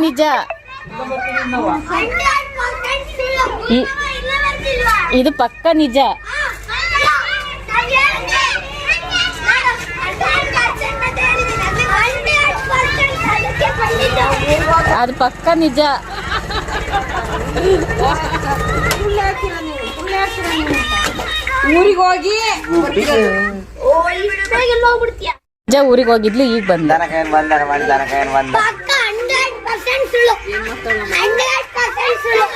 ನಿಜ. ಇದು ಪಕ್ಕ ನಿಜ. ಅದು ಪಕ್ಕ ನಿಜ. ಊರಿಗೆ ಹೋಗಿ. ಹೋಗ್ಬಿಡ್ತೀಯ ನಿಜ ಊರಿಗೆ ಹೋಗಿದ್ಲು ಈಗ ಬಂದ. ಪರ್ಸೆಂಟ್ ಸುಳ್ಳು. ಹಂಡ್ರೆಡ್ ಪರ್ಸೆಂಟ್ ಸುಳ್ಳು.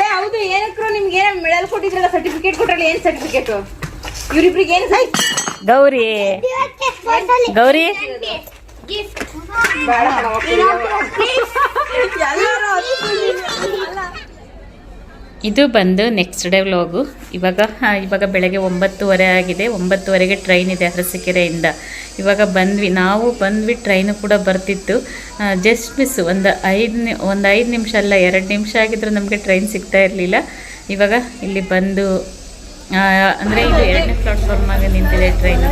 ಏ ಹೌದು ಏನಕ್ರು ನಿಮ್ಗೆ ಏನ್ ಮೆಡಲ್ ಕೊಟ್ಟಿದ್ರಲ್ಲ ಸರ್ಟಿಫಿಕೇಟ್ ಕೊಟ್ರಲ್ಲ ಏನ್ ಸರ್ಟಿಫಿಕೇಟ್ ಇವ್ರಿಬ್ರಿಗೆ ಏನ್ ಗೌರಿ. ಇವತ್ತೇ ಸ್ಪೋರ್ಟ್ಸಲ್ಲಿ ಗೌರಿ. ಗಿಫ್ಟ್ ಇದು ಬಂದು ನೆಕ್ಸ್ಟ್ ಡೇ ವ್ಲಾಗು ಇವಾಗ ಇವಾಗ ಬೆಳಗ್ಗೆ ಒಂಬತ್ತುವರೆ ಆಗಿದೆ. ಒಂಬತ್ತುವರೆಗೆ ಟ್ರೈನ್ ಇದೆ ಅರಸೀಕೆರೆಯಿಂದ. ಇವಾಗ ಬಂದ್ವಿ. ನಾವು ಬಂದ್ವಿ ಟ್ರೈನು ಕೂಡ ಬರ್ತಿತ್ತು. ಜಸ್ಟ್ ಮಿಸ್ ಒಂದು ಐದು ಒಂದು ಐದು ನಿಮಿಷ ಅಲ್ಲ, ಎರಡು ನಿಮಿಷ ಆಗಿದ್ರು ನಮಗೆ ಟ್ರೈನ್ ಸಿಗ್ತಾ ಇರಲಿಲ್ಲ. ಇವಾಗ ಇಲ್ಲಿ ಬಂದು ಅಂದರೆ ಇದು ಎರಡನೇ ಪ್ಲಾಟ್ಫಾರ್ಮಾಗೆ ನಿಂತಿದೆ ಟ್ರೈನು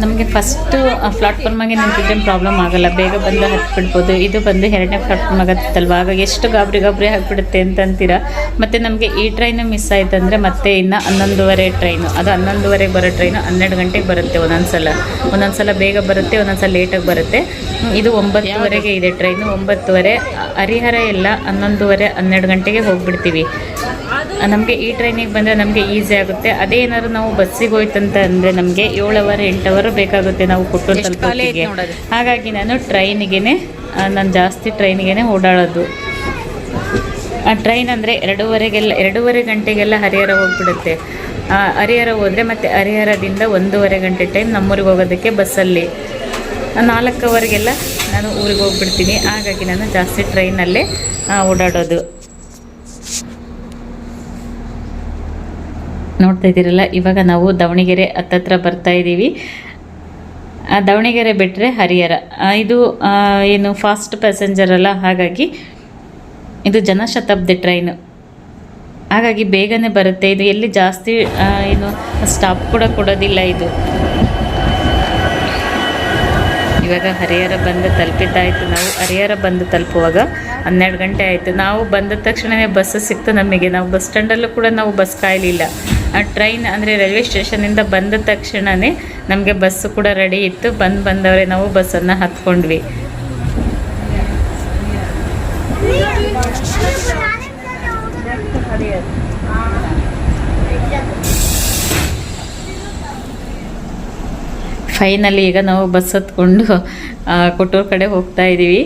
ನಮಗೆ ಫಸ್ಟು ಪ್ಲಾಟ್ಫಾರ್ಮಾಗೆ ನಿಂತಿದ್ರೆ ಪ್ರಾಬ್ಲಮ್ ಆಗಲ್ಲ. ಬೇಗ ಬಂದು ಹಾಕ್ಬಿಡ್ಬೋದು. ಇದು ಬಂದು ಎರಡನೇ ಪ್ಲಾಟ್ಫಾರ್ಮ್ ಆಗತ್ತಲ್ವ? ಆಗ ಎಷ್ಟು ಗಾಬರಿ ಗಾಬರಿ ಹಾಕ್ಬಿಡುತ್ತೆ ಅಂತ ಅಂತೀರಾ ಮತ್ತು ನಮಗೆ ಈ ಟ್ರೈನು ಮಿಸ್ ಆಯ್ತು ಅಂದರೆ ಮತ್ತೆ ಇನ್ನು ಹನ್ನೊಂದುವರೆ ಟ್ರೈನು ಅದು ಹನ್ನೊಂದುವರೆಗೆ ಬರೋ ಟ್ರೈನು ಹನ್ನೆರಡು ಗಂಟೆಗೆ ಬರುತ್ತೆ ಒಂದೊಂದು ಸಲ ಒಂದೊಂದು ಸಲ ಬೇಗ ಬರುತ್ತೆ ಒಂದೊಂದು ಸಲ ಲೇಟಾಗಿ ಬರುತ್ತೆ. ಇದು ಒಂಬತ್ತುವರೆಗೆ ಇದೆ ಟ್ರೈನು ಒಂಬತ್ತುವರೆ, ಹರಿಹರ ಎಲ್ಲ ಹನ್ನೊಂದುವರೆ, ಹನ್ನೆರಡು ಗಂಟೆಗೆ ಹೋಗ್ಬಿಡ್ತೀವಿ. ನಮಗೆ ಈ ಟ್ರೈನಿಗೆ ಬಂದರೆ ನಮಗೆ ಈಸಿ ಆಗುತ್ತೆ. ಅದೇ ಏನಾದ್ರು ನಾವು ಬಸ್ಸಿಗೆ ಹೋಯ್ತಂತ ಅಂದರೆ ನಮಗೆ ಏಳು ಅವರ್ ಎಂಟು ಅವರ್ ಬೇಕಾಗುತ್ತೆ ನಾವು ಕೊಟ್ಟು ತಲುಪೋದಿಗೆ ಹಾಗಾಗಿ ನಾನು ಟ್ರೈನಿಗೆ ನಾನು ಜಾಸ್ತಿ ಟ್ರೈನಿಗೆ ಓಡಾಡೋದು. ಆ ಟ್ರೈನ್ ಅಂದರೆ ಎರಡೂವರೆಗೆಲ್ಲ ಎರಡೂವರೆ ಗಂಟೆಗೆಲ್ಲ ಹರಿಹರ ಹೋಗ್ಬಿಡುತ್ತೆ. ಆ, ಹರಿಹರ ಹೋದರೆ ಮತ್ತು ಹರಿಹರದಿಂದ ಒಂದೂವರೆ ಗಂಟೆ ಟೈಮ್ ನಮ್ಮೂರಿಗೆ ಹೋಗೋದಕ್ಕೆ ಬಸ್ಸಲ್ಲಿ. ನಾಲ್ಕವರೆಗೆಲ್ಲ ನಾನು ಊರಿಗೆ ಹೋಗ್ಬಿಡ್ತೀನಿ. ಹಾಗಾಗಿ ನಾನು ಜಾಸ್ತಿ ಟ್ರೈನಲ್ಲೇ ಓಡಾಡೋದು. ನೋಡ್ತಾ ಇದ್ದೀರಲ್ಲ, ಇವಾಗ ನಾವು ದಾವಣಗೆರೆ ಹತ್ತತ್ರ ಬರ್ತಾ ಇದ್ದೀವಿ. ದಾವಣಗೆರೆ ಬಿಟ್ಟರೆ ಹರಿಹರ. ಇದು ಏನು ಫಾಸ್ಟ್ ಪ್ಯಾಸೆಂಜರ್ ಅಲ್ಲ, ಹಾಗಾಗಿ ಇದು ಜನಶತಾಬ್ದಿ ಟ್ರೈನು ಹಾಗಾಗಿ ಬೇಗನೆ ಬರುತ್ತೆ. ಇದು ಎಲ್ಲಿ ಜಾಸ್ತಿ ಏನು ಸ್ಟಾಪ್ ಕೂಡ ಕೊಡೋದಿಲ್ಲ ಇದು. ಇವಾಗ ಹರಿಹರ ಬಂದು ತಲುಪಿದ್ದಾಯಿತು ನಾವು ಹರಿಹರ ಬಂದು ತಲುಪುವಾಗ ಹನ್ನೆರಡು ಗಂಟೆ ಆಯಿತು. ನಾವು ಬಂದ ತಕ್ಷಣವೇ ಬಸ್ಸು ಸಿಕ್ತು ನಮಗೆ. ನಾವು ಬಸ್ ಸ್ಟ್ಯಾಂಡಲ್ಲೂ ಕೂಡ ನಾವು ಬಸ್ ಕಾಯಲಿಲ್ಲ. ಟ್ರೈನ್ ಅಂದರೆ ರೈಲ್ವೆ ಸ್ಟೇಷನಿಂದ ಬಂದ ತಕ್ಷಣವೇ ನಮಗೆ ಬಸ್ಸು ಕೂಡ ರೆಡಿ ಇತ್ತು. ಬಂದು ಬಂದವರೇ ನಾವು ಬಸ್ಸನ್ನು ಹತ್ಕೊಂಡ್ವಿ. ಫೈನಲಿ ಈಗ ನಾವು ಬಸ್ ಹತ್ಕೊಂಡು ಕೊಟ್ಟೂರು ಕಡೆ ಹೋಗ್ತಾ ಇದ್ದೀವಿ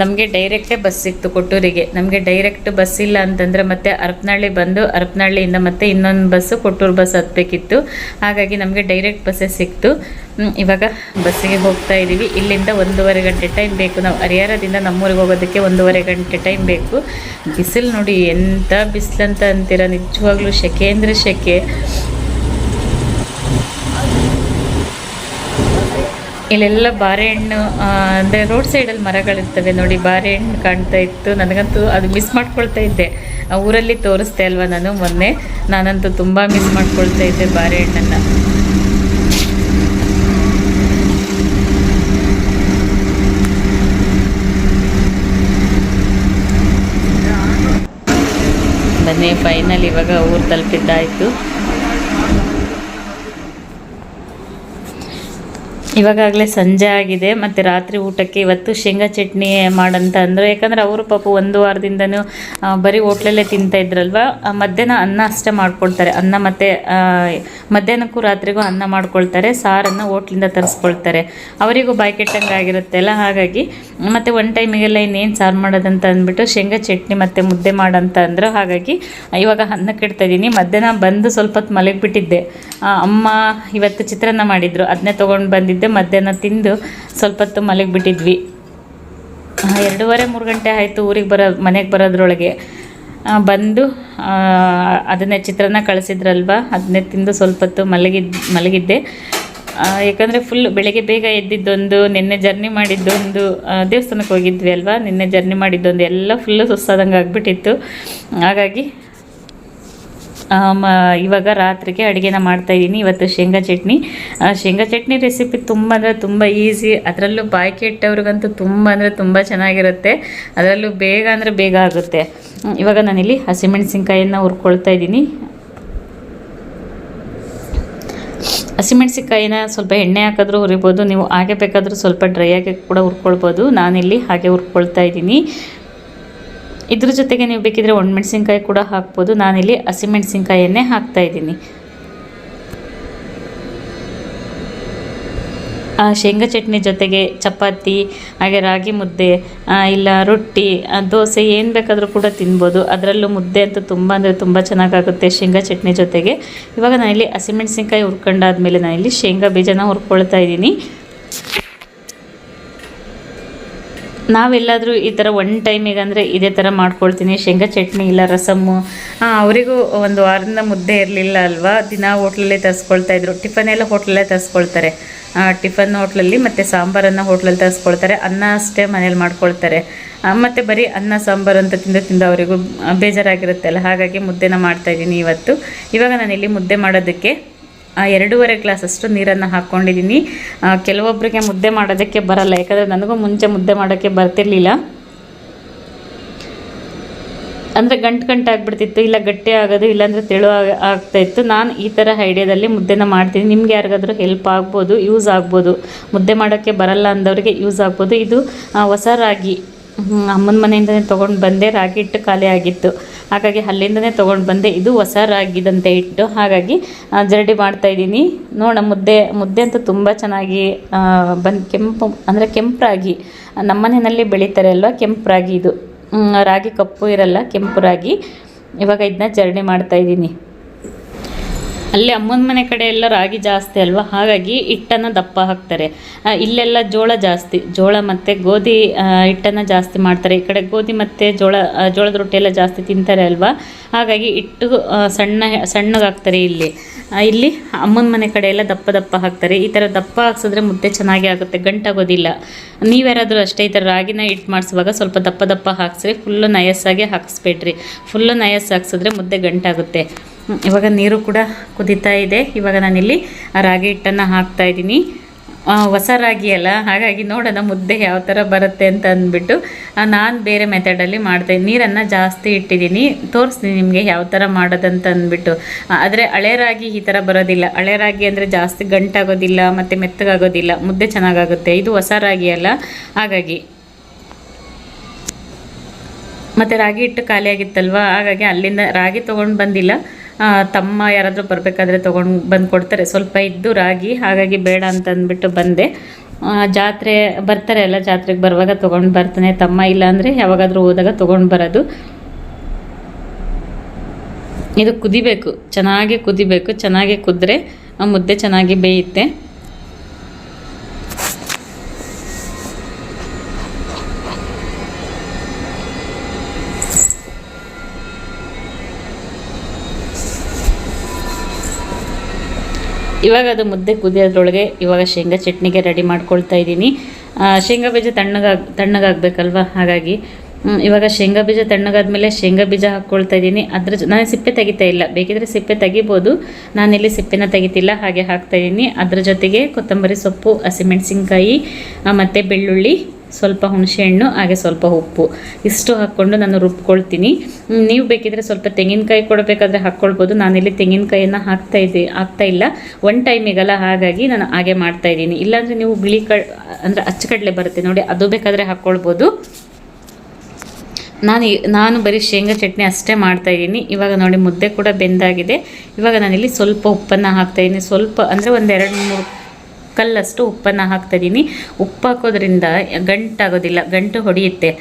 ನಮಗೆ ಡೈರೆಕ್ಟೇ ಬಸ್ ಸಿಕ್ತು ಕೊಟ್ಟೂರಿಗೆ. ನಮಗೆ ಡೈರೆಕ್ಟ್ ಬಸ್ ಇಲ್ಲ ಅಂತಂದರೆ ಮತ್ತೆ ಹರಪನಹಳ್ಳಿ ಬಂದು ಹರಪನಹಳ್ಳಿಯಿಂದ ಮತ್ತೆ ಇನ್ನೊಂದು ಬಸ್ಸು ಕೊಟ್ಟೂರು ಬಸ್ ಹತ್ತಬೇಕಿತ್ತು ಹಾಗಾಗಿ ನಮಗೆ ಡೈರೆಕ್ಟ್ ಬಸ್ಸೇ ಸಿಕ್ತು. ಇವಾಗ ಬಸ್ಸಿಗೆ ಹೋಗ್ತಾ ಇದ್ದೀವಿ ಇಲ್ಲಿಂದ ಒಂದೂವರೆ ಗಂಟೆ ಟೈಮ್ ಬೇಕು. ನಾವು ಹರಿಹರದಿಂದ ನಮ್ಮೂರಿಗೆ ಹೋಗೋದಕ್ಕೆ ಒಂದೂವರೆ ಗಂಟೆ ಟೈಮ್ ಬೇಕು. ಬಿಸಿಲು ನೋಡಿ ಎಂಥ ಬಿಸಿಲಂತ ಅಂತೀರ? ನಿಜವಾಗ್ಲೂ ಸೆಕೆ ಅಂದರೆ ಸೆಕೆ ಇಲ್ಲೆಲ್ಲ ಬಾರೆಹಣ್ಣು ಅಂದರೆ ರೋಡ್ ಸೈಡಲ್ಲಿ ಮರಗಳಿರ್ತವೆ ನೋಡಿ ಬಾರೆಹಣ್ಣು ಕಾಣ್ತಾ ಇತ್ತು. ನನಗಂತೂ ಅದು ಮಿಸ್ ಮಾಡ್ಕೊಳ್ತಾ ಇದ್ದೆ. ಊರಲ್ಲಿ ತೋರಿಸ್ದೆ ಅಲ್ವಾ ನಾನು ಮೊನ್ನೆ? ನಾನಂತೂ ತುಂಬ ಮಿಸ್ ಮಾಡ್ಕೊಳ್ತಾ ಇದ್ದೆ ಬಾರೆಹಣ್ಣನ್ನು ಬನ್ನಿ ಫೈನಲ್ ಇವಾಗ ಊರು ತಲುಪಿದ್ದಾಯಿತು. ಇವಾಗಲೇ ಸಂಜೆ ಆಗಿದೆ ಮತ್ತು ರಾತ್ರಿ ಊಟಕ್ಕೆ ಇವತ್ತು ಶೇಂಗಾ ಚಟ್ನಿ ಮಾಡಂತ ಅಂದರು. ಯಾಕಂದರೆ ಅವರು ಪಾಪ ಒಂದು ವಾರದಿಂದನೂ ಬರೀ ಹೋಟ್ಲಲ್ಲೇ ತಿಂತಾ ಇದ್ರಲ್ವ? ಆ, ಮಧ್ಯಾಹ್ನ ಅನ್ನ ಅಷ್ಟೇ ಮಾಡ್ಕೊಳ್ತಾರೆ. ಅನ್ನ ಮತ್ತು ಮಧ್ಯಾಹ್ನಕ್ಕೂ ರಾತ್ರಿಗೂ ಅನ್ನ ಮಾಡ್ಕೊಳ್ತಾರೆ. ಸಾರನ್ನು ಹೋಟ್ಲಿಂದ ತರಿಸ್ಕೊಳ್ತಾರೆ. ಅವರಿಗೂ ಬಾಯಿ ಕೆಟ್ಟಂಗೆ ಆಗಿರುತ್ತೆ ಅಲ್ಲ? ಹಾಗಾಗಿ ಮತ್ತು ಒನ್ ಟೈಮಿಗೆಲ್ಲ ಇನ್ನೇನು ಸಾರು ಮಾಡೋದಂತ ಅಂದ್ಬಿಟ್ಟು ಶೇಂಗಾ ಚಟ್ನಿ ಮತ್ತು ಮುದ್ದೆ ಮಾಡಂತ ಅಂದರು. ಹಾಗಾಗಿ ಇವಾಗ ಅನ್ನಕ್ಕೆ ಇಡ್ತಾ ಇದ್ದೀನಿ ಮಧ್ಯಾಹ್ನ ಬಂದು ಸ್ವಲ್ಪ ಹೊತ್ತು ಮಲಗಿಬಿಟ್ಟಿದ್ದೆ. ಅಮ್ಮ ಇವತ್ತು ಚಿತ್ರಾನ್ನ ಮಾಡಿದ್ರು. ಅದನ್ನೇ ತೊಗೊಂಡು ಬಂದಿದ್ದೆ. ಮಧ್ಯಾಹ್ನ ತಿಂದು ಸ್ವಲ್ಪ ಹೊತ್ತು ಮಲಗಿಬಿಟ್ಟಿದ್ವಿ ಎರಡೂವರೆ ಮೂರು ಗಂಟೆ ಆಯಿತು ಊರಿಗೆ ಬರೋ ಮನೆಗೆ ಬರೋದ್ರೊಳಗೆ. ಬಂದು ಅದನ್ನೇ ಚಿತ್ರಾನ್ನ ಕಳಿಸಿದ್ರಲ್ವ ಅದನ್ನೇ ತಿಂದು ಸ್ವಲ್ಪ ಹೊತ್ತು ಮಲಗಿದ್ ಮಲಗಿದ್ದೆ. ಆ, ಯಾಕಂದರೆ ಫುಲ್ ಬೆಳಗ್ಗೆ ಬೇಗ ಎದ್ದಿದ್ದೊಂದು ನಿನ್ನೆ ಜರ್ನಿ ಮಾಡಿದ್ದೊಂದು ದೇವಸ್ಥಾನಕ್ಕೆ ಹೋಗಿದ್ವಿ ಅಲ್ವಾ ನಿನ್ನೆ ಜರ್ನಿ ಮಾಡಿದ್ದೊಂದು ಎಲ್ಲ ಫುಲ್ಲು ಸುಸ್ತಾದಂಗೆ ಆಗಿಬಿಟ್ಟಿತ್ತು. ಹಾಗಾಗಿ ಇವಾಗ ರಾತ್ರಿಗೆ ಅಡುಗೆನ ಮಾಡ್ತಾಯಿದ್ದೀನಿ ಇವತ್ತು ಶೇಂಗಾ ಚಟ್ನಿ. ಶೇಂಗಾ ಚಟ್ನಿ ರೆಸಿಪಿ ತುಂಬ ಅಂದರೆ ತುಂಬ ಈಸಿ ಅದರಲ್ಲೂ ಬಾಯ್ಕೆ ಇಟ್ಟವ್ರಿಗಂತೂ ತುಂಬ ಅಂದರೆ ತುಂಬ ಚೆನ್ನಾಗಿರುತ್ತೆ. ಅದರಲ್ಲೂ ಬೇಗ ಅಂದರೆ ಬೇಗ ಆಗುತ್ತೆ. ಇವಾಗ ನಾನಿಲ್ಲಿ ಹಸಿಮೆಣಸಿನ್ಕಾಯಿಯನ್ನು ಹುರ್ಕೊಳ್ತಾ ಇದ್ದೀನಿ. ಹಸಿಮೆಣಸಿನ್ಕಾಯಿನ ಸ್ವಲ್ಪ ಎಣ್ಣೆ ಹಾಕಿದ್ರೂ ಹುರಿಬೋದು. ನೀವು ಹಾಗೆ ಬೇಕಾದರೂ ಸ್ವಲ್ಪ ಡ್ರೈ ಆಗಿ ಕೂಡ ಹುರ್ಕೊಳ್ಬೋದು. ನಾನಿಲ್ಲಿ ಹಾಗೆ ಹುರ್ಕೊಳ್ತಾ ಇದ್ದೀನಿ. ಇದ್ರ ಜೊತೆಗೆ ನೀವು ಬೇಕಿದ್ರೆ ಒಣಮೆಣಸಿನ್ಕಾಯಿ ಕೂಡ ಹಾಕ್ಬೋದು. ನಾನಿಲ್ಲಿ ಹಸಿಮೆಣ್ಸಿನ್ಕಾಯಿಯನ್ನೇ ಹಾಕ್ತಾ ಇದ್ದೀನಿ. ಆ, ಶೇಂಗಾ ಚಟ್ನಿ ಜೊತೆಗೆ ಚಪಾತಿ, ಹಾಗೆ ರಾಗಿ ಮುದ್ದೆ ಇಲ್ಲ ರೊಟ್ಟಿ ದೋಸೆ ಏನು ಬೇಕಾದರೂ ಕೂಡ ತಿನ್ಬೋದು. ಅದರಲ್ಲೂ ಮುದ್ದೆ ಅಂತೂ ತುಂಬ ಅಂದರೆ ತುಂಬ ಚೆನ್ನಾಗಾಗುತ್ತೆ ಶೇಂಗಾ ಚಟ್ನಿ ಜೊತೆಗೆ. ಇವಾಗ ನಾನಿಲ್ಲಿ ಹಸಿಮೆಣಸಿನ್ಕಾಯಿ ಹುರ್ಕೊಂಡಾದ್ಮೇಲೆ ನಾನಿಲ್ಲಿ ಶೇಂಗಾ ಬೀಜನ ಹುರ್ಕೊಳ್ತಾ ಇದ್ದೀನಿ. ನಾವೆಲ್ಲಾದರೂ ಈ ಥರ ಒನ್ ಟೈಮಿಗೆ ಅಂದರೆ ಇದೇ ಥರ ಮಾಡ್ಕೊಳ್ತೀನಿ. ಶೇಂಗಾ ಚಟ್ನಿ ಇಲ್ಲ ರಸಮ್ಮು ಅವರಿಗೂ ಒಂದು ವಾರದಿಂದ ಮುದ್ದೆ ಇರಲಿಲ್ಲ ಅಲ್ವಾ? ದಿನ ಹೋಟ್ಲಲ್ಲೇ ತರಿಸ್ಕೊಳ್ತಾ ಇದ್ರು. ಟಿಫನ್ ಎಲ್ಲ ಹೋಟ್ಲಲ್ಲೇ ತರಿಸ್ಕೊಳ್ತಾರೆ. ಟಿಫನ್ ಹೋಟ್ಲಲ್ಲಿ ಮತ್ತು ಸಾಂಬಾರನ್ನು ಹೋಟ್ಲಲ್ಲಿ ತರಿಸ್ಕೊಳ್ತಾರೆ. ಅನ್ನ ಅಷ್ಟೇ ಮನೇಲಿ ಮಾಡ್ಕೊಳ್ತಾರೆ. ಮತ್ತು ಬರೀ ಅನ್ನ, ಸಾಂಬಾರು ಅಂತ ತಿಂದು ತಿಂದು ಅವರಿಗೂ ಬೇಜಾರಾಗಿರುತ್ತೆ ಅಲ್ಲ ಹಾಗಾಗಿ ಮುದ್ದೆನ ಮಾಡ್ತಾಯಿದ್ದೀನಿ ಇವತ್ತು. ಇವಾಗ ನಾನಿಲ್ಲಿ ಮುದ್ದೆ ಮಾಡೋದಕ್ಕೆ ಎರಡೂವರೆ ಗ್ಲಾಸಷ್ಟು ನೀರನ್ನು ಹಾಕ್ಕೊಂಡಿದ್ದೀನಿ ಕೆಲವೊಬ್ಬರಿಗೆ ಮುದ್ದೆ ಮಾಡೋದಕ್ಕೆ ಬರಲ್ಲ, ಯಾಕಂದರೆ ನನಗೂ ಮುಂಚೆ ಮುದ್ದೆ ಮಾಡೋಕ್ಕೆ ಬರ್ತಿರ್ಲಿಲ್ಲ. ಅಂದರೆ ಗಂಟು ಗಂಟು ಆಗ್ಬಿಡ್ತಿತ್ತು, ಇಲ್ಲ ಗಟ್ಟಿ ಆಗೋದು, ಇಲ್ಲಾಂದರೆ ತೆಳು ಆಗ್ತಾಯಿತ್ತು ನಾನು ಈ ಥರ ಐಡಿಯಾದಲ್ಲಿ ಮುದ್ದೆನ ಮಾಡ್ತೀನಿ. ನಿಮ್ಗೆ ಯಾರಿಗಾದರೂ ಹೆಲ್ಪ್ ಆಗ್ಬೋದು ಯೂಸ್ ಆಗ್ಬೋದು. ಮುದ್ದೆ ಮಾಡೋಕ್ಕೆ ಬರಲ್ಲ ಅಂದವರಿಗೆ ಯೂಸ್ ಆಗ್ಬೋದು. ಇದು ಹೊಸ ರಾಗಿ ಅಮ್ಮನ ಮನೆಯಿಂದನೇ ತೊಗೊಂಡು ಬಂದೆ, ರಾಗಿ ಹಿಟ್ಟು ಖಾಲಿ ಆಗಿತ್ತು. ಹಾಗಾಗಿ ಅಲ್ಲಿಂದನೇ ತೊಗೊಂಡು ಬಂದೆ. ಇದು ಹೊಸ ರಾಗಿದಂತೆ ಹಿಟ್ಟು. ಹಾಗಾಗಿ ಜರಡಿ ಮಾಡ್ತಾ ಇದ್ದೀನಿ. ನೋಡ, ಮುದ್ದೆ ಮುದ್ದೆ ಅಂತೂ ತುಂಬ ಚೆನ್ನಾಗಿ ಬಂದು ಕೆಂಪು, ಅಂದರೆ ಕೆಂಪು ರಾಗಿ. ನಮ್ಮನೆಯಲ್ಲಿ ಬೆಳೀತಾರೆ ಅಲ್ವಾ? ಕೆಂಪು ರಾಗಿ ಇದು. ರಾಗಿ ಕಪ್ಪು ಇರಲ್ಲ, ಕೆಂಪು ರಾಗಿ. ಇವಾಗ ಇದನ್ನ ಜರಡಿ ಮಾಡ್ತಾ ಇದ್ದೀನಿ. ಅಲ್ಲಿ ಅಮ್ಮನ ಮನೆ ಕಡೆ ಎಲ್ಲ ರಾಗಿ ಜಾಸ್ತಿ ಅಲ್ವಾ? ಹಾಗಾಗಿ ಹಿಟ್ಟನ್ನು ದಪ್ಪ ಹಾಕ್ತಾರೆ. ಇಲ್ಲೆಲ್ಲ ಜೋಳ ಜಾಸ್ತಿ, ಜೋಳ ಮತ್ತು ಗೋಧಿ ಹಿಟ್ಟನ್ನು ಜಾಸ್ತಿ ಮಾಡ್ತಾರೆ. ಈ ಕಡೆ ಗೋಧಿ ಮತ್ತು ಜೋಳ ಜೋಳದ ರೊಟ್ಟಿ ಎಲ್ಲ ಜಾಸ್ತಿ ತಿಂತಾರೆ ಅಲ್ವಾ? ಹಾಗಾಗಿ ಹಿಟ್ಟು ಸಣ್ಣ ಸಣ್ಣಗೆ ಹಾಕ್ತಾರೆ ಇಲ್ಲಿ. ಇಲ್ಲಿ ಅಮ್ಮನ ಮನೆ ಕಡೆ ಎಲ್ಲ ದಪ್ಪ ದಪ್ಪ ಹಾಕ್ತಾರೆ. ಈ ಥರ ದಪ್ಪ ಹಾಕ್ಸಿದ್ರೆ ಮುದ್ದೆ ಚೆನ್ನಾಗಿ ಆಗುತ್ತೆ, ಗಂಟಾಗೋದಿಲ್ಲ. ನೀವ್ಯಾರಾದರೂ ಅಷ್ಟೇ ಈ ಥರ ರಾಗಿನ ಹಿಟ್ಟು ಮಾಡಿಸುವಾಗ ಸ್ವಲ್ಪ ದಪ್ಪ ದಪ್ಪ ಹಾಕ್ಸ್ರಿ ಫುಲ್ಲು ನಯಸ್ಸಾಗಿ ಹಾಕಿಸ್ಬೇಡ್ರಿ. ಫುಲ್ಲು ನಯಸ್ಸು ಹಾಕ್ಸಿದ್ರೆ ಮುದ್ದೆ ಗಂಟಾಗುತ್ತೆ. ಇವಾಗ ನೀರು ಕೂಡ ಕುದೀತಾ ಇದೆ. ಇವಾಗ ನಾನಿಲ್ಲಿ ರಾಗಿ ಹಿಟ್ಟನ್ನು ಹಾಕ್ತಾ ಇದ್ದೀನಿ. ಹೊಸ ರಾಗಿ ಅಲ್ಲ, ಹಾಗಾಗಿ ನೋಡೋಣ ಮುದ್ದೆ ಯಾವ ಥರ ಬರುತ್ತೆ ಅಂತ ಅಂದ್ಬಿಟ್ಟು. ನಾನು ಬೇರೆ ಮೆಥಡಲ್ಲಿ ಮಾಡ್ತಾ ನೀರನ್ನು ಜಾಸ್ತಿ ಇಟ್ಟಿದ್ದೀನಿ. ತೋರಿಸ್ತೀನಿ ನಿಮಗೆ ಯಾವ ಥರ ಮಾಡೋದಂತ ಅಂದ್ಬಿಟ್ಟು. ಆದರೆ ಹಳೆ ರಾಗಿ ಈ ಥರ ಬರೋದಿಲ್ಲ. ಹಳೆ ರಾಗಿ ಅಂದರೆ ಜಾಸ್ತಿ ಗಂಟಾಗೋದಿಲ್ಲ, ಮತ್ತು ಮೆತ್ತಗಾಗೋದಿಲ್ಲ. ಮುದ್ದೆ ಚೆನ್ನಾಗಾಗುತ್ತೆ. ಇದು ಹೊಸ ರಾಗಿ ಅಲ್ಲ. ಹಾಗಾಗಿ. ಮತ್ತು ರಾಗಿ ಹಿಟ್ಟು ಖಾಲಿಯಾಗಿತ್ತಲ್ವ ಹಾಗಾಗಿ ಅಲ್ಲಿಂದ ರಾಗಿ ತೊಗೊಂಡು ಬಂದಿಲ್ಲ. ತಮ್ಮ ಯಾರಾದರೂ ಬರಬೇಕಾದ್ರೆ ತೊಗೊಂಡು ಬಂದು ಕೊಡ್ತಾರೆ. ಸ್ವಲ್ಪ ಇದ್ದು ರಾಗಿ, ಹಾಗಾಗಿ ಬೇಡ ಅಂತ ಅಂದ್ಬಿಟ್ಟು ಬಂದೆ ಜಾತ್ರೆ ಬರ್ತಾರೆ ಎಲ್ಲ ಜಾತ್ರೆಗೆ ಬರುವಾಗ ತೊಗೊಂಡು ಬರ್ತಾನೆ. ತಮ್ಮ ಇಲ್ಲ ಅಂದರೆ ಯಾವಾಗಾದರೂ ಹೋದಾಗ ತೊಗೊಂಡು ಬರೋದು. ಇದು ಕುದಿಬೇಕು. ಚೆನ್ನಾಗಿ ಕುದಿಬೇಕು. ಚೆನ್ನಾಗಿ ಕುದ್ರೆ ಮುದ್ದೆ ಚೆನ್ನಾಗಿ ಬೇಯುತ್ತೆ. ಇವಾಗ ಅದು ಮುದ್ದೆ ಕುದಿಯೋದ್ರೊಳಗೆ ಇವಾಗ ಶೇಂಗಾ ಚಟ್ನಿಗೆ ರೆಡಿ ಮಾಡ್ಕೊಳ್ತಾ ಇದ್ದೀನಿ. ಶೇಂಗಾ ಬೀಜ ತಣ್ಣಗಾಗಿ ತಣ್ಣಗಾಗಬೇಕಲ್ವ? ಹಾಗಾಗಿ ಇವಾಗ ಶೇಂಗಾ ಬೀಜ ತಣ್ಣಗಾದ್ಮೇಲೆ ಶೇಂಗಾ ಬೀಜ ಹಾಕ್ಕೊಳ್ತಾ ಇದ್ದೀನಿ. ಅದ್ರ ನಾನು ಸಿಪ್ಪೆ ತೆಗಿತಾ ಇಲ್ಲ. ಬೇಕಿದ್ರೆ ಸಿಪ್ಪೆ ತೆಗಿಬೋದು. ನಾನಿಲ್ಲಿ ಸಿಪ್ಪೆನ ತೆಗಿತಿಲ್ಲ, ಹಾಗೆ ಹಾಕ್ತಾ ಇದ್ದೀನಿ. ಅದ್ರ ಜೊತೆಗೆ ಕೊತ್ತಂಬರಿ ಸೊಪ್ಪು, ಹಸಿಮೆಣಸಿನ್ಕಾಯಿ ಮತ್ತು ಬೆಳ್ಳುಳ್ಳಿ ಸ್ವಲ್ಪ ಹುಣಸೆಹಣ್ಣು ಹಾಗೆ ಸ್ವಲ್ಪ ಉಪ್ಪು. ಇಷ್ಟು ಹಾಕ್ಕೊಂಡು ನಾನು ರುಬ್ಕೊಳ್ತೀನಿ. ನೀವು ಬೇಕಿದ್ರೆ ಸ್ವಲ್ಪ ತೆಂಗಿನಕಾಯಿ ಕೊಡಬೇಕಾದ್ರೆ ಹಾಕ್ಕೊಳ್ಬೋದು. ನಾನಿಲ್ಲಿ ತೆಂಗಿನಕಾಯಿಯನ್ನು ಹಾಕ್ತಾ ಇದ್ದೆ, ಹಾಕ್ತಾ ಇಲ್ಲ. ಒನ್ ಟೈಮಿಗೆಲ್ಲ ಹಾಗಾಗಿ ನಾನು ಹಾಗೆ ಮಾಡ್ತಾ ಇದ್ದೀನಿ. ಇಲ್ಲಾಂದರೆ ನೀವು ಬಿಳಿ ಕ ಅಂದರೆ ಅಚ್ಚಕಡಲೆ ಬರುತ್ತೆ. ನೋಡಿ, ಅದು ಬೇಕಾದರೆ ಹಾಕ್ಕೊಳ್ಬೋದು. ನಾನು ನಾನು ಬರೀ ಶೇಂಗಾ ಚಟ್ನಿ ಅಷ್ಟೇ ಮಾಡ್ತಾ ಇದ್ದೀನಿ. ಇವಾಗ ನೋಡಿ, ಮುದ್ದೆ ಕೂಡ ಬೆಂದಾಗಿದೆ. ಇವಾಗ ನಾನಿಲ್ಲಿ ಸ್ವಲ್ಪ ಉಪ್ಪನ್ನು ಹಾಕ್ತಾಯಿದ್ದೀನಿ ಸ್ವಲ್ಪ, ಅಂದರೆ ಒಂದೆರಡು ಮೂರು ಕಲ್ಲಷ್ಟು ಉಪ್ಪನ್ನು ಹಾಕ್ತಾ ಇದ್ದೀನಿ ಉಪ್ಪು ಹಾಕೋದ್ರಿಂದ ಗಂಟಾಗೋದಿಲ್ಲ ಗಂಟು ಹೊಡೆಯುತ್ತೆ.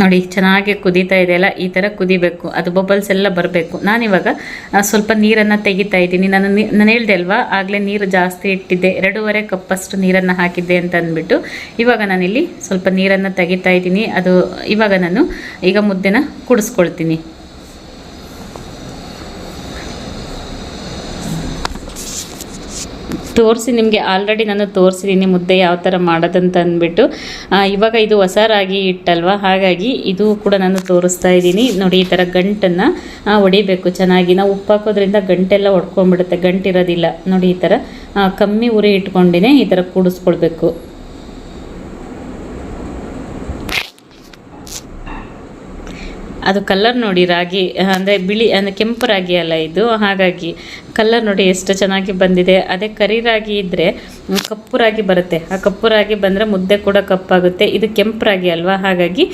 ನೋಡಿ, ಚೆನ್ನಾಗಿ ಕುದೀತಾ ಇದೆಯಲ್ಲ ಈ ಥರ ಕುದಿಬೇಕು. ಅದು ಬಬಲ್ಸ್ ಎಲ್ಲ ಬರಬೇಕು. ನಾನಿವಾಗ ಸ್ವಲ್ಪ ನೀರನ್ನು ತೆಗಿತಾ ಇದ್ದೀನಿ. ನಾನು ನಾನು ಹೇಳ್ದೆ ಅಲ್ವಾ, ಆಗಲೇ ನೀರು ಜಾಸ್ತಿ ಇಟ್ಟಿದ್ದೆ. ಎರಡೂವರೆ ಕಪ್ಪಷ್ಟು ನೀರನ್ನು ಹಾಕಿದ್ದೆ ಅಂತ ಅಂದ್ಬಿಟ್ಟು, ಇವಾಗ ನಾನಿಲ್ಲಿ ಸ್ವಲ್ಪ ನೀರನ್ನು ತೆಗಿತಾ ಇದ್ದೀನಿ. ಅದು, ಇವಾಗ ನಾನು ಈಗ ಮುದ್ದೆನ ಕುಡಿಸ್ಕೊಳ್ತೀನಿ. ತೋರಿಸಿ ನಿಮಗೆ ಆಲ್ರೆಡಿ ನಾನು ತೋರಿಸಿದ್ದೀನಿ ಮುದ್ದೆ ಯಾವ ಥರ ಮಾಡೋದಂತ ಅಂದ್ಬಿಟ್ಟು. ಇವಾಗ ಇದು ಹೊಸ ರಾಗಿ ಹಿಟ್ಟಲ್ವ ಹಾಗಾಗಿ ಇದು ಕೂಡ ನಾನು ತೋರಿಸ್ತಾ ಇದ್ದೀನಿ. ನೋಡಿ, ಈ ಥರ ಗಂಟನ್ನು ಹೊಡಿಬೇಕು ಚೆನ್ನಾಗಿ. ನಾವು ಉಪ್ಪು ಹಾಕೋದ್ರಿಂದ ಗಂಟೆಲ್ಲ ಹೊಡ್ಕೊಂಡ್ಬಿಡುತ್ತೆ ಗಂಟಿರೋದಿಲ್ಲ. ನೋಡಿ, ಈ ಥರ ಕಮ್ಮಿ ಉರಿ ಇಟ್ಕೊಂಡಿನೇ ಈ ಥರ ಕೂಡಿಸ್ಕೊಳ್ಬೇಕು. ಅದು ಕಲ್ಲರ್ ನೋಡಿ ರಾಗಿ ಅಂದರೆ ಬಿಳಿ, ಅಂದರೆ ಕೆಂಪು ರಾಗಿ ಅಲ್ಲ ಇದು. ಹಾಗಾಗಿ ಕಲ್ಲರ್ ನೋಡಿ ಎಷ್ಟು ಚೆನ್ನಾಗಿ ಬಂದಿದೆ. ಅದೇ ಕರಿ ರಾಗಿ ಇದ್ದರೆ ಕಪ್ಪು ರಾಗಿ ಬರುತ್ತೆ. ಆ ಕಪ್ಪು ರಾಗಿ ಬಂದರೆ ಮುದ್ದೆ ಕೂಡ ಕಪ್ಪಾಗುತ್ತೆ. ಇದು ಕೆಂಪು ರಾಗಿ ಅಲ್ವಾ? ಹಾಗಾಗಿ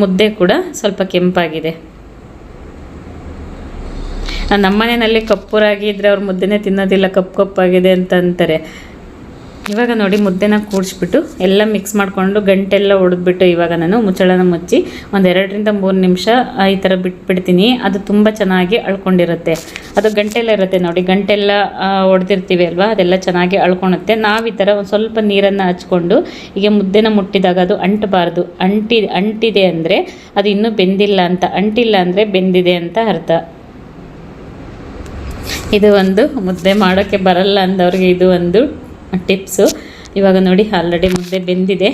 ಮುದ್ದೆ ಕೂಡ ಸ್ವಲ್ಪ ಕೆಂಪಾಗಿದೆ. ನಮ್ಮ ಮನೆಯಲ್ಲಿ ಕಪ್ಪು ರಾಗಿ ಇದ್ದರೆ ಅವ್ರು ಮುದ್ದೆನೇ ತಿನ್ನೋದಿಲ್ಲ, ಕಪ್ಪು ಕಪ್ಪಾಗಿದೆ ಅಂತ ಅಂತಾರೆ. ಇವಾಗ ನೋಡಿ ಮುದ್ದೆನ ಕೂಡಿಸ್ಬಿಟ್ಟು ಎಲ್ಲ ಮಿಕ್ಸ್ ಮಾಡಿಕೊಂಡು ಗಂಟೆಲ್ಲ ಹೊಡೆದ್ಬಿಟ್ಟು ಇವಾಗ ನಾನು ಮುಚ್ಚಳನ ಮುಚ್ಚಿ ಒಂದು ಎರಡರಿಂದ ಮೂರು ನಿಮಿಷ ಈ ಥರ ಬಿಟ್ಬಿಡ್ತೀನಿ. ಅದು ತುಂಬ ಚೆನ್ನಾಗಿ ಅಳ್ಕೊಂಡಿರುತ್ತೆ. ಅದು ಗಂಟೆಲ್ಲ ಇರುತ್ತೆ ನೋಡಿ, ಗಂಟೆಲ್ಲ ಹೊಡೆದಿರ್ತೀವಿ ಅಲ್ವಾ? ಅದೆಲ್ಲ ಚೆನ್ನಾಗಿ ಅಳ್ಕೊಳುತ್ತೆ ನಾವು ಈ ಥರ ಒಂದು ಸ್ವಲ್ಪ ನೀರನ್ನು ಹಚ್ಕೊಂಡು ಈಗ ಮುದ್ದೆನ ಮುಟ್ಟಿದಾಗ ಅದು ಅಂಟಬಾರ್ದು. ಅಂಟಿ, ಅಂಟಿದೆ ಅಂದರೆ ಅದು ಇನ್ನೂ ಬೆಂದಿಲ್ಲ ಅಂತ. ಅಂಟಿಲ್ಲ ಅಂದರೆ ಬೆಂದಿದೆ ಅಂತ ಅರ್ಥ. ಇದು ಒಂದು ಮುದ್ದೆ ಮಾಡೋಕ್ಕೆ ಬರಲ್ಲ ಅಂದವ್ರಿಗೆ ಇದು ಒಂದು ಟಿಪ್ಸು. ಇವಾಗ ನೋಡಿ ಆಲ್ರೆಡಿ ಮುದ್ದೆ ಬೆಂದಿದೆ.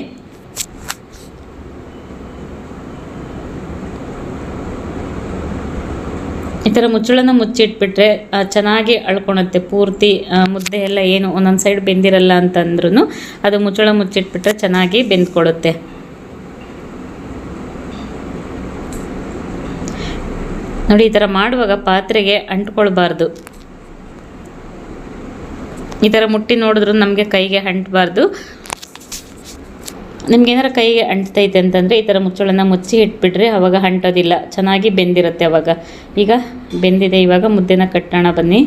ಈ ಥರ ಮುಚ್ಚಳನ ಮುಚ್ಚಿಟ್ಬಿಟ್ರೆ ಚೆನ್ನಾಗಿ ಅಳ್ಕೊಳತ್ತೆ ಪೂರ್ತಿ ಮುದ್ದೆ ಎಲ್ಲ ಏನು ಒಂದೊಂದು ಸೈಡ್ ಬೆಂದಿರಲ್ಲ ಅಂತಂದ್ರೂ ಅದು ಮುಚ್ಚಳ ಮುಚ್ಚಿಟ್ಬಿಟ್ರೆ ಚೆನ್ನಾಗಿ ಬೆಂದ್ಕೊಡುತ್ತೆ ನೋಡಿ, ಈ ಥರ ಮಾಡುವಾಗ ಪಾತ್ರೆಗೆ ಅಂಟ್ಕೊಳ್ಬಾರ್ದು. ಈ ಥರ ಮುಟ್ಟಿ ನೋಡಿದ್ರು ನಮಗೆ ಕೈಗೆ ಅಂಟಬಾರ್ದು. ನಿಮ್ಗೆ ಕೈಗೆ ಅಂಟ್ತೈತೆ ಅಂತಂದರೆ ಈ ಥರ ಮುಚ್ಚಳನ್ನು ಮುಚ್ಚಿ ಇಟ್ಬಿಟ್ರೆ ಅವಾಗ ಅಂಟೋದಿಲ್ಲ. ಚೆನ್ನಾಗಿ ಬೆಂದಿರುತ್ತೆ ಅವಾಗ. ಈಗ ಬೆಂದಿದೆ, ಇವಾಗ ಮುದ್ದೆನ ಕಟ್ಟೋಣ ಬನ್ನಿ.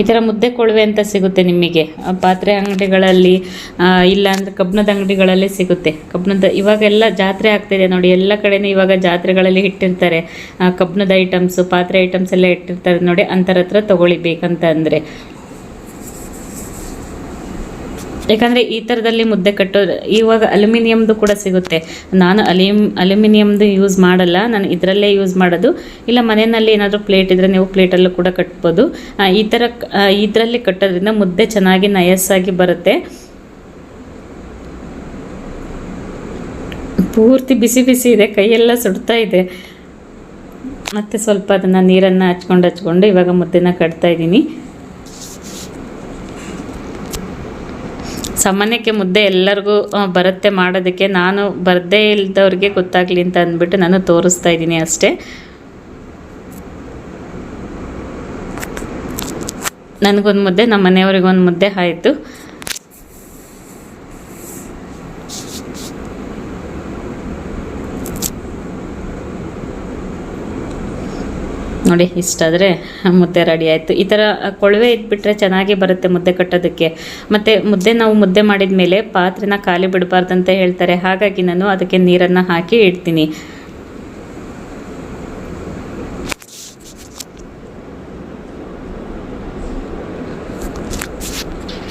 ಈ ಥರ ಮುದ್ದೆ ಕೊಳವೆ ಅಂತ ಸಿಗುತ್ತೆ ನಿಮಗೆ ಪಾತ್ರೆ ಅಂಗಡಿಗಳಲ್ಲಿ ಇಲ್ಲಾಂದರೆ ಕಬ್ಬಣದ ಅಂಗಡಿಗಳಲ್ಲಿ ಸಿಗುತ್ತೆ. ಕಬ್ಬಣದ, ಇವಾಗೆಲ್ಲ ಜಾತ್ರೆ ಆಗ್ತಿದೆ ನೋಡಿ, ಎಲ್ಲ ಕಡೆನೂ ಇವಾಗ ಜಾತ್ರೆಗಳಲ್ಲಿ ಇಟ್ಟಿರ್ತಾರೆ. ಕಬ್ಬಿಣದ ಐಟಮ್ಸು ಪಾತ್ರೆ ಐಟಮ್ಸ್ ಎಲ್ಲ ಇಟ್ಟಿರ್ತಾರೆ ನೋಡಿ ಅಂಥರ ಹತ್ರ ಬೇಕಂತ ಅಂದರೆ. ಯಾಕಂದರೆ ಈ ಥರದಲ್ಲಿ ಮುದ್ದೆ ಕಟ್ಟೋದು, ಇವಾಗ ಅಲ್ಯೂಮಿನಿಯಮ್ದು ಕೂಡ ಸಿಗುತ್ತೆ. ನಾನು ಅಲ್ಯೂಮ್, ಅಲ್ಯೂಮಿನಿಯಮ್ದು ಯೂಸ್ ಮಾಡಲ್ಲ, ನಾನು ಇದರಲ್ಲೇ ಯೂಸ್ ಮಾಡೋದು. ಇಲ್ಲ ಮನೆಯಲ್ಲಿ ಏನಾದರೂ ಪ್ಲೇಟ್ ಇದ್ದರೆ ನೀವು ಪ್ಲೇಟಲ್ಲೂ ಕೂಡ ಕಟ್ಬೋದು. ಈ ಥರ ಇದರಲ್ಲಿ ಕಟ್ಟೋದ್ರಿಂದ ಮುದ್ದೆ ಚೆನ್ನಾಗಿ ನಯಸ್ಸಾಗಿ ಬರುತ್ತೆ. ಪೂರ್ತಿ ಬಿಸಿ ಬಿಸಿ ಇದೆ, ಕೈಯೆಲ್ಲ ಸುಡ್ತಾ ಇದೆ. ಮತ್ತೆ ಸ್ವಲ್ಪ ಅದನ್ನು ನೀರನ್ನು ಹಚ್ಕೊಂಡು ಹಚ್ಕೊಂಡು ಇವಾಗ ಮುದ್ದೆನ ಕಟ್ತಾ ಇದ್ದೀನಿ. ಸಾಮಾನ್ಯಕ್ಕೆ ಮುದ್ದೆ ಎಲ್ಲರಿಗೂ ಬರುತ್ತೆ ಮಾಡೋದಕ್ಕೆ. ನಾನು ಬರದೇ ಇಲ್ದವ್ರಿಗೆ ಗೊತ್ತಾಗಲಿ ಅಂತ ಅಂದ್ಬಿಟ್ಟು ನಾನು ತೋರಿಸ್ತಾ ಇದ್ದೀನಿ ಅಷ್ಟೇ. ನನಗೊಂದು ಮುದ್ದೆ ನಮ್ಮ ಮನೆಯವ್ರಿಗೊಂದು ಮುದ್ದೆ ಆಯಿತು. ನೋಡಿ ಇಷ್ಟಾದರೆ ಮುದ್ದೆ ರೆಡಿ ಆಯಿತು. ಈ ಥರ ಕೊಳವೆ ಇಟ್ಬಿಟ್ರೆ ಚೆನ್ನಾಗಿ ಬರುತ್ತೆ ಮುದ್ದೆ ಕಟ್ಟೋದಕ್ಕೆ. ಮತ್ತು ಮುದ್ದೆ ನಾವು ಮುದ್ದೆ ಮಾಡಿದ ಮೇಲೆ ಪಾತ್ರೆನ ಖಾಲಿ ಬಿಡಬಾರ್ದಂತ ಹೇಳ್ತಾರೆ. ಹಾಗಾಗಿ ನಾನು ಅದಕ್ಕೆ ನೀರನ್ನು ಹಾಕಿ ಇಡ್ತೀನಿ.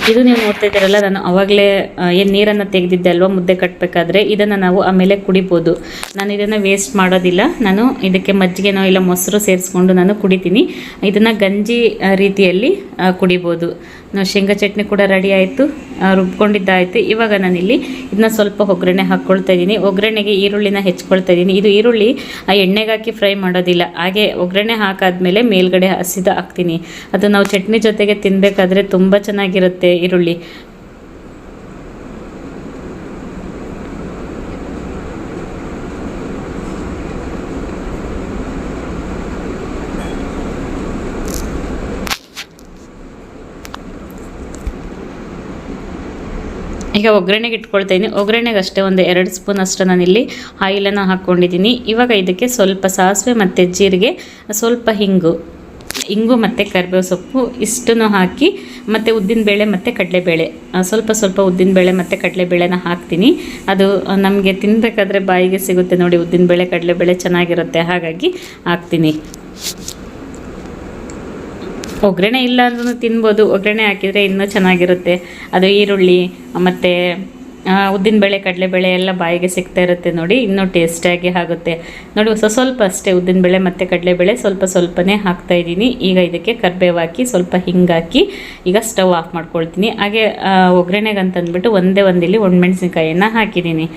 ಇದು ನೀವು ನೋಡ್ತಾ ಇದ್ದೀರಲ್ಲ, ನಾನು ಅವಾಗಲೇ ಏನು ನೀರನ್ನು ತೆಗೆದಿದ್ದೆ ಅಲ್ವಾ, ಮುದ್ದೆ ಕಟ್ಟಬೇಕಾದ್ರೆ ಇದನ್ನು ನಾವು ಆಮೇಲೆ ಕುಡಿಬೋದು. ನಾನು ಇದನ್ನು ವೇಸ್ಟ್ ಮಾಡೋದಿಲ್ಲ. ನಾನು ಇದಕ್ಕೆ ಮಜ್ಜಿಗೆನೋ ಇಲ್ಲ ಮೊಸರು ಸೇರಿಸ್ಕೊಂಡು ನಾನು ಕುಡಿತೀನಿ. ಇದನ್ನು ಗಂಜಿ ರೀತಿಯಲ್ಲಿ ಕುಡಿಬೋದು. ಶೇಂಗಾ ಚಟ್ನಿ ಕೂಡ ರೆಡಿ ಆಯಿತು ರುಬ್ಕೊಂಡಿದ್ದಾಯಿತು. ಇವಾಗ ನಾನಿಲ್ಲಿ ಇದನ್ನ ಸ್ವಲ್ಪ ಒಗ್ಗರಣೆ ಹಾಕ್ಕೊಳ್ತಾ ಇದ್ದೀನಿ. ಒಗ್ಗರಣೆಗೆ ಈರುಳ್ಳಿನ ಹೆಚ್ಕೊಳ್ತಾ ಇದ್ದೀನಿ. ಇದು ಈರುಳ್ಳಿ, ಆ, ಎಣ್ಣೆಗೆ ಹಾಕಿ ಫ್ರೈ ಮಾಡೋದಿಲ್ಲ. ಹಾಗೆ ಒಗ್ಗರಣೆ ಹಾಕಾದ್ಮೇಲೆ ಮೇಲ್ಗಡೆ ಹಸಿದ ಹಾಕ್ತೀನಿ. ಅದು ನಾವು ಚಟ್ನಿ ಜೊತೆಗೆ ತಿನ್ನಬೇಕಾದ್ರೆ ತುಂಬ ಚೆನ್ನಾಗಿರುತ್ತೆ ಈರುಳ್ಳಿ. ಈಗ ಒಗ್ಗರಣೆಗೆ ಇಟ್ಕೊಳ್ತಾ ಇದ್ದೀನಿ ಒಗ್ಗರಣೆಗೆ ಅಷ್ಟೇ ಒಂದು ಎರಡು ಸ್ಪೂನ್ ಅಷ್ಟು ನಾನಿಲ್ಲಿ ಆಯಿಲನ್ನು ಹಾಕ್ಕೊಂಡಿದ್ದೀನಿ ಇವಾಗ ಇದಕ್ಕೆ ಸ್ವಲ್ಪ ಸಾಸಿವೆ ಮತ್ತು ಜೀರಿಗೆ, ಸ್ವಲ್ಪ ಹಿಂಗು, ಇಂಗು ಮತ್ತು ಕರಿಬೇವು ಸೊಪ್ಪು ಇಷ್ಟನ್ನು ಹಾಕಿ ಮತ್ತು ಉದ್ದಿನಬೇಳೆ ಮತ್ತು ಕಡಲೆಬೇಳೆ. ಸ್ವಲ್ಪ ಸ್ವಲ್ಪ ಉದ್ದಿನಬೇಳೆ ಮತ್ತು ಕಡಲೆಬೇಳೆನ ಹಾಕ್ತೀನಿ. ಅದು ನಮಗೆ ತಿನ್ನಬೇಕಾದ್ರೆ ಬಾಯಿಗೆ ಸಿಗುತ್ತೆ ನೋಡಿ ಉದ್ದಿನಬೇಳೆ ಕಡಲೆಬೇಳೆ ಚೆನ್ನಾಗಿರುತ್ತೆ, ಹಾಗಾಗಿ ಹಾಕ್ತೀನಿ. ಒಗ್ಗರಣೆ ಇಲ್ಲ ಅಂದ್ರೂ ತಿನ್ಬೋದು. ಒಗ್ಗರಣೆ ಹಾಕಿದರೆ ಇನ್ನೂ ಚೆನ್ನಾಗಿರುತ್ತೆ. ಅದು ಈರುಳ್ಳಿ, ಮತ್ತು ಉದ್ದಿನಬೇಳೆ ಕಡಲೆಬೇಳೆ ಎಲ್ಲ ಬಾಯಿಗೆ ಸಿಗ್ತಾ ಇರುತ್ತೆ ನೋಡಿ. ಇನ್ನೂ ಟೇಸ್ಟಾಗಿ ಆಗುತ್ತೆ. ನೋಡಿ ಸ್ವಲ್ಪ ಸ್ವಲ್ಪ ಅಷ್ಟೇ ಉದ್ದಿನಬೇಳೆ ಮತ್ತು ಕಡಲೆಬೇಳೆ ಸ್ವಲ್ಪ ಸ್ವಲ್ಪನೇ ಹಾಕ್ತಾ ಇದ್ದೀನಿ. ಈಗ ಇದಕ್ಕೆ ಕರ್ಬೇವು ಹಾಕಿ ಸ್ವಲ್ಪ ಹಿಂಗಾಕಿ ಈಗ ಸ್ಟವ್ ಆಫ್ ಮಾಡ್ಕೊಳ್ತೀನಿ. ಹಾಗೆ ಒಗ್ಗರಣೆಗಂತಂದ್ಬಿಟ್ಟು ಒಂದೇ ಒಂದಿಲ್ಲಿ ಒಣಮೆಣಸಿನ್ಕಾಯಿಯನ್ನು ಹಾಕಿದ್ದೀನಿ.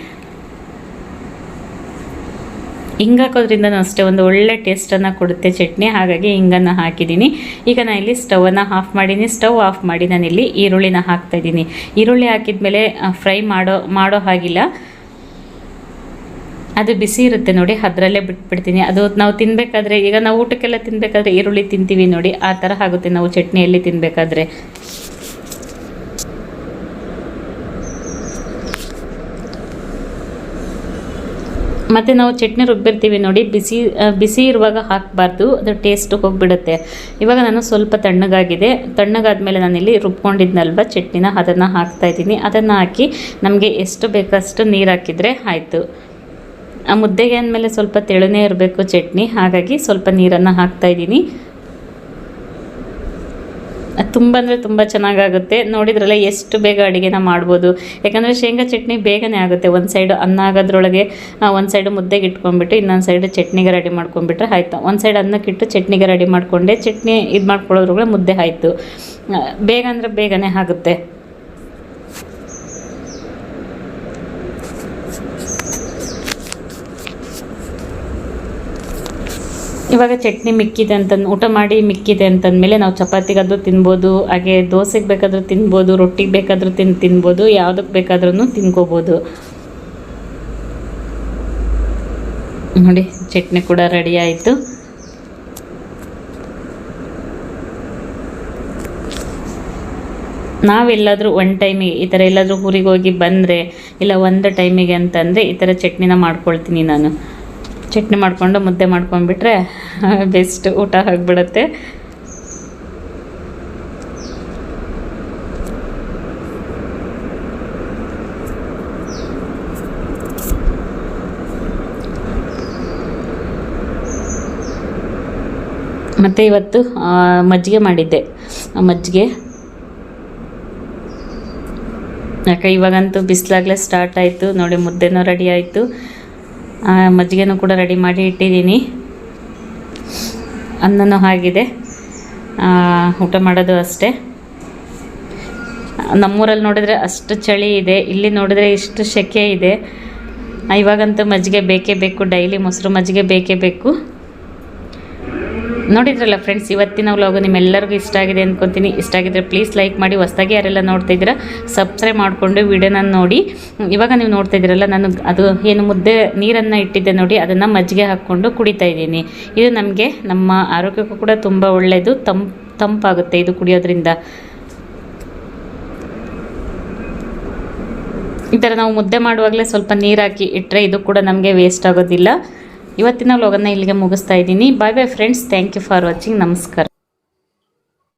ಹಿಂಗೆ ಹಾಕೋದ್ರಿಂದ ಅಷ್ಟೇ ಒಂದು ಒಳ್ಳೆ ಟೇಸ್ಟನ್ನು ಕೊಡುತ್ತೆ ಚಟ್ನಿ. ಹಾಗಾಗಿ ಹಿಂಗನ್ನು ಹಾಕಿದ್ದೀನಿ. ಈಗ ನಾನು ಇಲ್ಲಿ ಸ್ಟವನ್ನು ಆಫ್ ಮಾಡೀನಿ. ಸ್ಟವ್ ಆಫ್ ಮಾಡಿ ನಾನಿಲ್ಲಿ ಈರುಳ್ಳಿನ ಹಾಕ್ತಾಯಿದ್ದೀನಿ ಈರುಳ್ಳಿ ಹಾಕಿದ್ಮೇಲೆ ಫ್ರೈ ಮಾಡೋ ಮಾಡೋ ಹಾಗಿಲ್ಲ. ಅದು ಬಿಸಿ ಇರುತ್ತೆ ನೋಡಿ, ಅದರಲ್ಲೇ ಬಿಟ್ಬಿಡ್ತೀನಿ. ಅದು ನಾವು ತಿನ್ನಬೇಕಾದ್ರೆ ಈಗ ನಾವು ಊಟಕ್ಕೆಲ್ಲ ತಿನ್ನಬೇಕಾದ್ರೆ ಈರುಳ್ಳಿ ತಿಂತೀವಿ ನೋಡಿ, ಆ ಥರ ಆಗುತ್ತೆ ನಾವು ಚಟ್ನಿಯಲ್ಲಿ ತಿನ್ನಬೇಕಾದ್ರೆ ಮತ್ತು ನಾವು ಚಟ್ನಿ ರುಬ್ಬಿರ್ತೀವಿ ನೋಡಿ, ಬಿಸಿ ಬಿಸಿ ಇರುವಾಗ ಹಾಕಬಾರ್ದು, ಅದು ಟೇಸ್ಟ್ ಹೋಗಿಬಿಡುತ್ತೆ. ಇವಾಗ ನಾನು ಸ್ವಲ್ಪ ತಣ್ಣಗಾಗಿದೆ. ತಣ್ಣಗಾದ್ಮೇಲೆ ನಾನಿಲ್ಲಿ ರುಬ್ಕೊಂಡಿದ್ನಲ್ವ ಚಟ್ನಿನ, ಅದನ್ನು ಹಾಕ್ತಾ ಇದ್ದೀನಿ. ಅದನ್ನು ಹಾಕಿ ನಮಗೆ ಎಷ್ಟು ಬೇಕಷ್ಟು ನೀರು ಹಾಕಿದರೆ ಆಯಿತು. ಆ ಮುದ್ದೆಗೆ ಅಂದಮೇಲೆ ಸ್ವಲ್ಪ ತೆಳುನೇ ಇರಬೇಕು ಚಟ್ನಿ, ಹಾಗಾಗಿ ಸ್ವಲ್ಪ ನೀರನ್ನು ಹಾಕ್ತಾ ಇದ್ದೀನಿ. ತುಂಬ ಅಂದರೆ ತುಂಬ ಚೆನ್ನಾಗಾಗುತ್ತೆ. ನೋಡಿದ್ರಲ್ಲ ಎಷ್ಟು ಬೇಗ ಅಡುಗೆನ ಮಾಡ್ಬೋದು. ಯಾಕಂದರೆ ಶೇಂಗಾ ಚಟ್ನಿ ಬೇಗನೆ ಆಗುತ್ತೆ. ಒಂದು ಸೈಡು ಅನ್ನ ಆಗೋದ್ರೊಳಗೆ ಒಂದು ಸೈಡು ಮುದ್ದೆಗೆ ಇಟ್ಕೊಂಡ್ಬಿಟ್ಟು ಇನ್ನೊಂದು ಸೈಡು ಚಟ್ನಿಗೆ ರೆಡಿ ಮಾಡ್ಕೊಂಡ್ಬಿಟ್ರೆ ಆಯಿತು. ಒಂದು ಸೈಡ್ ಅನ್ನಕ್ಕಿಟ್ಟು ಚಟ್ನಿಗೆ ರೆಡಿ ಮಾಡಿಕೊಂಡೆ, ಚಟ್ನಿ ಇದು ಮಾಡ್ಕೊಳ್ಳೋದ್ರೊಳಗೆ ಮುದ್ದೆ ಆಯಿತು. ಬೇಗ ಅಂದರೆ ಬೇಗನೆ ಆಗುತ್ತೆ. ಇವಾಗ ಚಟ್ನಿ ಮಿಕ್ಕಿದೆ ಅಂತಂದು, ಊಟ ಮಾಡಿ ಮಿಕ್ಕಿದೆ ಅಂತಂದಮೇಲೆ ನಾವು ಚಪಾತಿಗಾದರೂ ತಿನ್ಬೋದು, ಹಾಗೆ ದೋಸೆಗೆ ಬೇಕಾದರೂ ತಿನ್ಬೋದು, ರೊಟ್ಟಿಗೆ ಬೇಕಾದರೂ ತಿನ್, ತಿನ್ಬೋದು ಯಾವುದಕ್ಕೆ ಬೇಕಾದ್ರೂ ತಿನ್ಕೋಬೋದು. ನೋಡಿ, ಚಟ್ನಿ ಕೂಡ ರೆಡಿ ಆಯಿತು. ನಾವೆಲ್ಲಾದರೂ ಒನ್ ಟೈಮಿಗೆ, ಈ ಥರ ಎಲ್ಲಾದರೂ ಊರಿಗೆ ಹೋಗಿ ಬಂದರೆ, ಇಲ್ಲ ಒಂದು ಟೈಮಿಗೆ ಅಂತಂದರೆ ಈ ಥರ ಚಟ್ನಿನ ಮಾಡ್ಕೊಳ್ತೀನಿ ನಾನು. ಚಟ್ನಿ ಮಾಡಿಕೊಂಡು ಮುದ್ದೆ ಮಾಡ್ಕೊಂಡ್ಬಿಟ್ರೆ ಬೆಸ್ಟ್ ಊಟ ಆಗಿಬಿಡುತ್ತೆ. ಮತ್ತು ಇವತ್ತು ಮಜ್ಜಿಗೆ ಮಾಡಿದ್ದೆ. ಮಜ್ಜಿಗೆ. ಯಾಕೆ, ಇವಾಗಂತೂ ಬಿಸಿಲಾಗಲೇ ಸ್ಟಾರ್ಟ್ ಆಯಿತು. ನೋಡಿ, ಮುದ್ದೆನೂ ರೆಡಿ ಆಯಿತು. ಮಜ್ಜಿಗೆನೂ ಕೂಡ ರೆಡಿ ಮಾಡಿ ಇಟ್ಟಿದ್ದೀನಿ. ಅನ್ನನೂ ಆಗಿದೆ. ಊಟ ಮಾಡೋದು ಅಷ್ಟೇ. ನಮ್ಮೂರಲ್ಲಿ ನೋಡಿದ್ರೆ ಅಷ್ಟು ಚಳಿ ಇದೆ. ಇಲ್ಲಿ ನೋಡಿದ್ರೆ ಇಷ್ಟು ಸೆಕೆ ಇದೆ. ಇವಾಗಂತೂ ಮಜ್ಜಿಗೆ ಬೇಕೇ ಬೇಕು. ಡೈಲಿ ಮೊಸರು ಮಜ್ಜಿಗೆ ಬೇಕೇ ಬೇಕು. ನೋಡಿದ್ರಲ್ಲ ಫ್ರೆಂಡ್ಸ್ ಇವತ್ತಿನ ವ್ಲಾಗು ನಿಮ್ಮೆಲ್ಲರಿಗೂ ಇಷ್ಟ ಆಗಿದೆ ಅಂದ್ಕೊತೀನಿ ಇಷ್ಟ ಆಗಿದ್ರೆ ಪ್ಲೀಸ್ ಲೈಕ್ ಮಾಡಿ, ಹೊಸ್ದಾಗಿ ಯಾರೆಲ್ಲ ನೋಡ್ತಾ ಇದ್ದೀರಾ ಸಬ್ಸ್ಕ್ರೈಬ್ ಮಾಡಿಕೊಂಡು ವಿಡಿಯೋನ ನೋಡಿ. ಇವಾಗ ನೀವು ನೋಡ್ತಾ ಇದ್ದೀರಲ್ಲ, ನಾನು ಅದು ಏನು ಮುದ್ದೆ ನೀರನ್ನು ಇಟ್ಟಿದ್ದೆ ನೋಡಿ, ಅದನ್ನು ಮಜ್ಜಿಗೆ ಹಾಕ್ಕೊಂಡು ಕುಡಿತಾ ಇದ್ದೀನಿ. ಇದು ನಮಗೆ, ನಮ್ಮ ಆರೋಗ್ಯಕ್ಕೂ ಕೂಡ ತುಂಬ ಒಳ್ಳೆಯದು ತಂಪ್, ತಂಪಾಗುತ್ತೆ ಇದು ಕುಡಿಯೋದ್ರಿಂದ. ಈ ಥರ ನಾವು ಮುದ್ದೆ ಮಾಡುವಾಗಲೇ ಸ್ವಲ್ಪ ನೀರು ಹಾಕಿ ಇಟ್ಟರೆ ಇದು ಕೂಡ ನಮಗೆ ವೇಸ್ಟ್ ಆಗೋದಿಲ್ಲ. ಇವತ್ತಿನ ವ್ಲಾಗನ್ನು ಇಲ್ಲಿಗೆ ಮುಗಿಸ್ತಾ ಇದ್ದೀನಿ. Bye bye friends thank you for watching ನಮಸ್ಕಾರ.